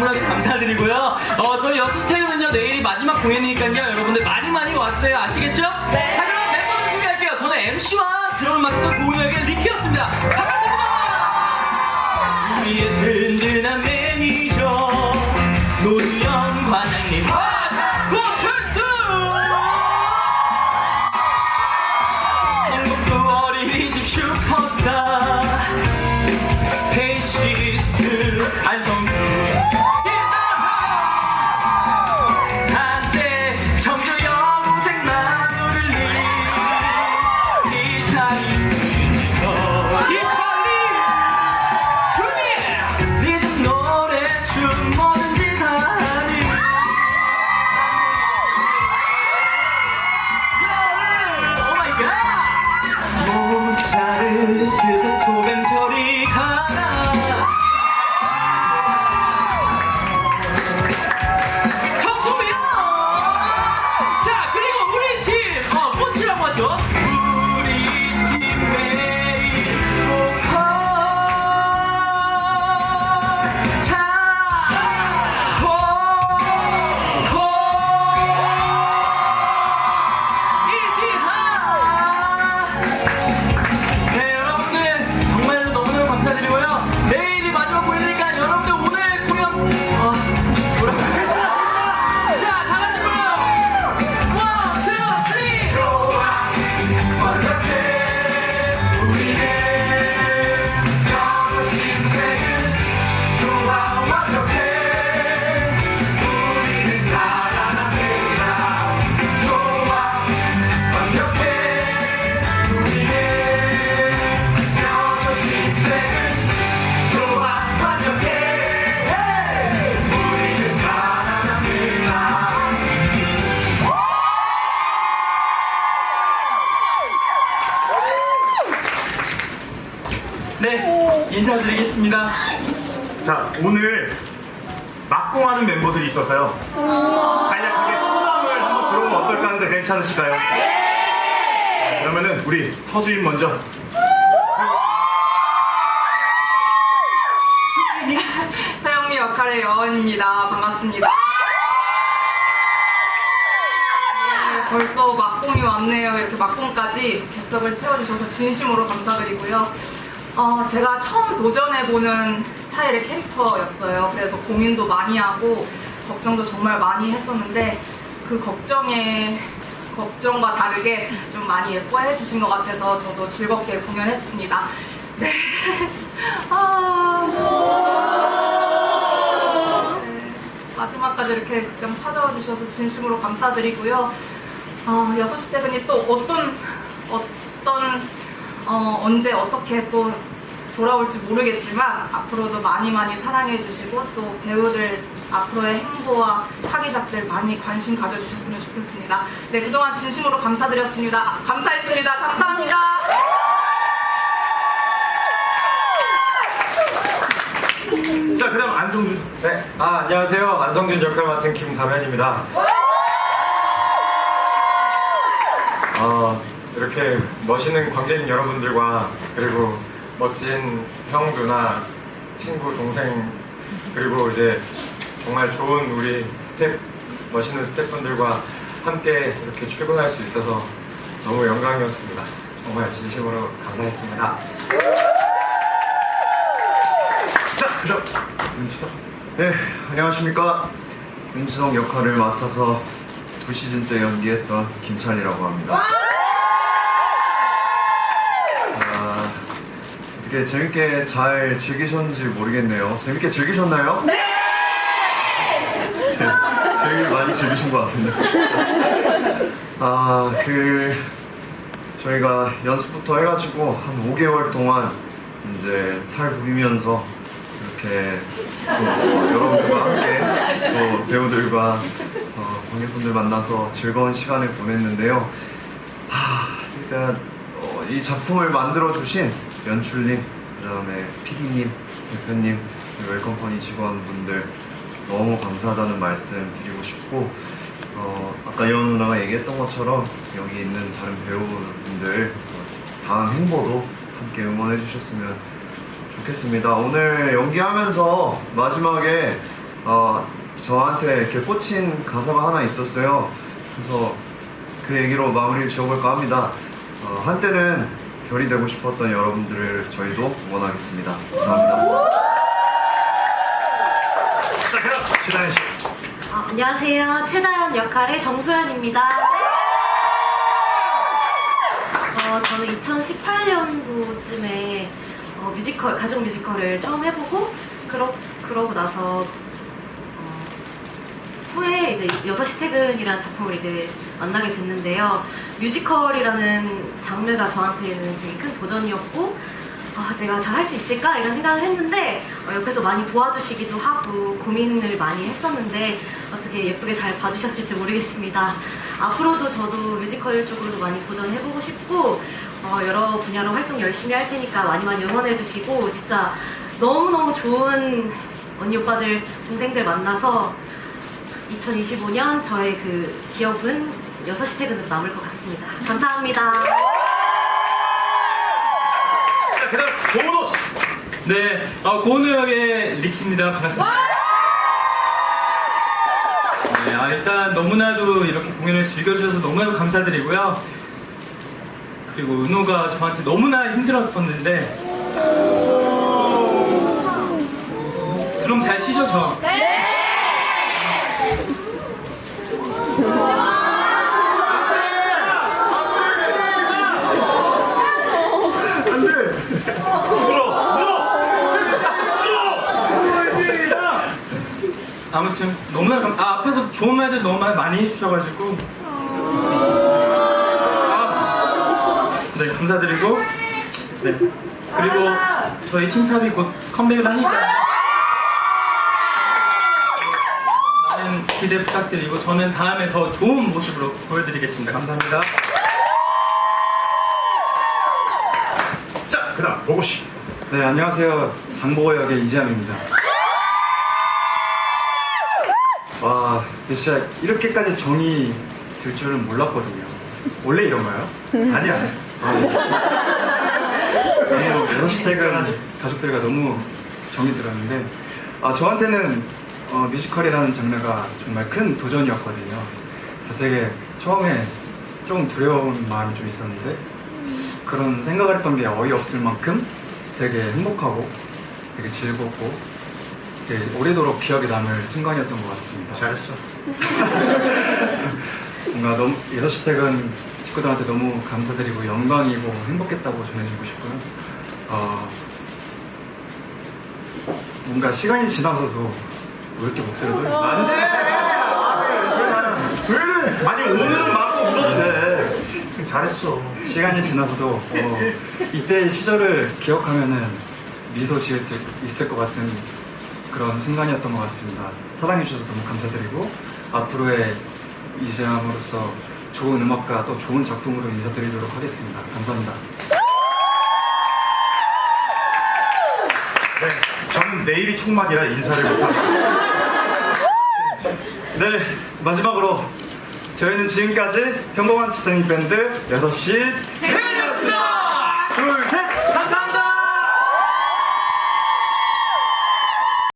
너무나도 감사드리고요. 어, 저희 여수스테이는요, 내일이 마지막 공연이니까요. 여러분들 많이 많이 왔어요. 아시겠죠? 네. 자, 그럼 멤버들 소개할게요. 저는 MC와 드럼을 맡았던 고은혁의 리키였습니다. 반갑습니다! 우리의 든든한 인사드리겠습니다 자, 오늘 막공하는 멤버들이 있어서요. 간략하게 소감을 한번 들어보면 어떨까 하는데 괜찮으실까요? 네, 그러면은 우리 서주인 먼저. 서영미 역할의 여원입니다. 반갑습니다. 네, 벌써 막공이 왔네요. 이렇게 막공까지 객석을 채워주셔서 진심으로 감사드리고요. 어, 제가 처음 도전해보는 스타일의 캐릭터였어요. 그래서 고민도 많이 하고 걱정도 정말 많이 했었는데 그 걱정에 걱정과 다르게 좀 많이 예뻐해 주신 것 같아서 저도 즐겁게 공연했습니다. 네. 아. 네, 마지막까지 이렇게 극장 찾아와 주셔서 진심으로 감사드리고요. 어, 6시 대분이 또 어떤, 어떤, 어, 언제 어떻게 또 돌아올지 모르겠지만 앞으로도 많이 많이 사랑해 주시고 또 배우들 앞으로의 행보와 차기작들 많이 관심 가져주셨으면 좋겠습니다. 네, 그동안 진심으로 감사드렸습니다. 아, 감사했습니다. 감사합니다. 자, 그 다음 안성준. 네, 아, 안녕하세요. 안성준 역할 맡은 김다면입니다. 어, 이렇게 멋있는 관객 여러분들과 그리고 멋진 형, 누나, 친구, 동생 그리고 이제 정말 좋은 우리 스텝, 멋있는 스태프분들과 함께 이렇게 출근할 수 있어서 너무 영광이었습니다. 정말 진심으로 감사했습니다. 자, 그 다음 윤지석. 네, 안녕하십니까. 윤지성 역할을 맡아서 두 시즌째 연기했던 김찬이라고 합니다. 어떻게 재밌게 잘 즐기셨는지 모르겠네요. 재밌게 즐기셨나요? 네! 제일 많이 즐기신 것 같은데. 아, 그, 저희가 연습부터 해가지고 한 5개월 동안 이제 살 부비면서 이렇게 또 어, 여러분들과 함께 또 배우들과 어, 관객분들 만나서 즐거운 시간을 보냈는데요. 하, 일단 어, 이 작품을 만들어 주신 연출님, 그다음에 PD님, 대표님, 웰컴퍼니 직원분들 너무 감사하다는 말씀 드리고 싶고 어, 아까 여은 누나가 얘기했던 것처럼 여기 있는 다른 배우분들 어, 다음 행보도 함께 응원해 주셨으면 좋겠습니다. 오늘 연기하면서 마지막에 어, 저한테 이렇게 꽂힌 가사가 하나 있었어요. 그래서 그 얘기로 마무리를 지어볼까 합니다. 어, 한때는 별이 되고 싶었던 여러분들을 저희도 응원하겠습니다. 감사합니다. 자, 그럼 시다현 씨. 어, 안녕하세요. 최다연 역할의 정소연입니다. 어, 저는 2018년도쯤에 어, 뮤지컬, 가족 뮤지컬을 처음 해보고, 그러, 그러고 나서, 어, 후에 이제 6시 퇴근이라는 작품을 이제 만나게 됐는데요. 뮤지컬이라는 장르가 저한테는 되게 큰 도전이었고, 아, 내가 잘 할 수 있을까? 이런 생각을 했는데, 어, 옆에서 많이 도와주시기도 하고, 고민을 많이 했었는데, 어떻게 예쁘게 잘 봐주셨을지 모르겠습니다. 앞으로도 저도 뮤지컬 쪽으로도 많이 도전해보고 싶고, 어, 여러 분야로 활동 열심히 할 테니까 많이 많이 응원해주시고, 진짜 너무너무 좋은 언니, 오빠들, 동생들 만나서 2025년 저의 그 기억은 6시 퇴근으로 남을 것 같습니다. 감사합니다. 자, 그 다음 고은호 씨. 네, 어, 고은우 역의 리키입니다. 반갑습니다. 네, 아, 일단 너무나도 이렇게 공연을 즐겨주셔서 너무나도 감사드리고요. 그리고 은호가 저한테 너무나 힘들었었는데 드럼 잘 치죠, 저? 안 돼! 울어! 울어! 아무튼 너무나 감, 아, 앞에서 좋은 말들 너무 많이 해주셔가지고. 아, 네 감사드리고. 네. 그리고 저희 틴탑이 곧 컴백을 하니까. 많은 기대 부탁드리고 저는 다음에 더 좋은 모습으로 보여드리겠습니다. 감사합니다. 자, 그 다음 보고 씨. 네, 안녕하세요. 장보고 역의 이지함입니다. 진짜 이렇게까지 정이 들 줄은 몰랐거든요. 원래 이런가요? 아니야. 너무 6시 퇴근 가족들과 너무 정이 들었는데, 아, 저한테는 어, 뮤지컬이라는 장르가 정말 큰 도전이었거든요. 그래서 되게 처음에 조금 두려운 마음이 좀 있었는데, 그런 생각을 했던 게 어이없을 만큼 되게 행복하고 되게 즐겁고 되게 오래도록 기억에 남을 순간이었던 것 같습니다. 잘했어. 뭔가 너무 6시 퇴근 식구들한테 너무 감사드리고 영광이고 행복했다고 전해주고 싶고요. 어, 뭔가 시간이 지나서도 왜 이렇게 목소리가 떨리지? 안 돼! 왜 이래? 아니, 오늘은 마음껏 울어도 돼. 잘했어. 시간이 지나서도 어, 이때의 시절을 기억하면은 미소 지을 수 있을 것 같은 그런 순간이었던 것 같습니다. 사랑해주셔서 너무 감사드리고 앞으로의 이재함으로서 좋은 음악과 또 좋은 작품으로 인사드리도록 하겠습니다. 감사합니다. 네, 저는 내일이 총막이라 인사를 못합니다. 네, 마지막으로 저희는 지금까지 평범한 직장인 밴드 6시